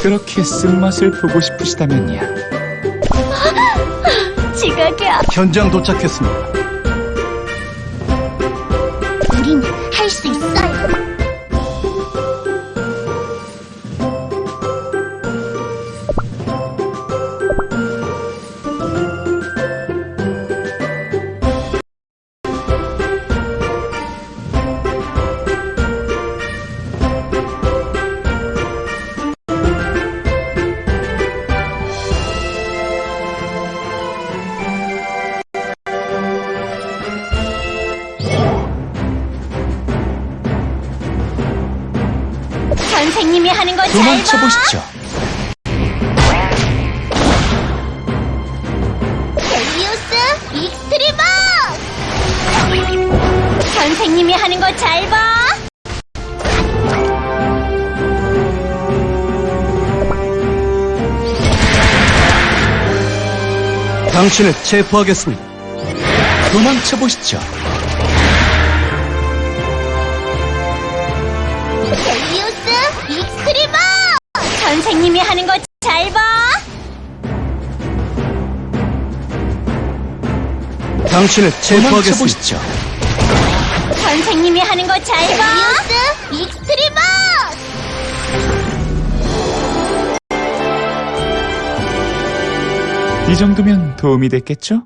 그렇게 쓴맛을 보고 싶으시다면야. 지각이야. 현장 도착했습니다. 우린 할 수 있어요. 선생님이 하는 거잘 봐. 도망쳐보시죠. 헬리우스 익스트리머! 선생님이 하는 거 잘 봐. 당신을 체포하겠습니다. 도망쳐보시죠. 선생님이 하는 거 잘 봐. 당신을 체포하겠습니다. 선생님이 하는 거 잘 봐. 헬리우스 익스트리머! 이 정도면 도움이 됐겠죠?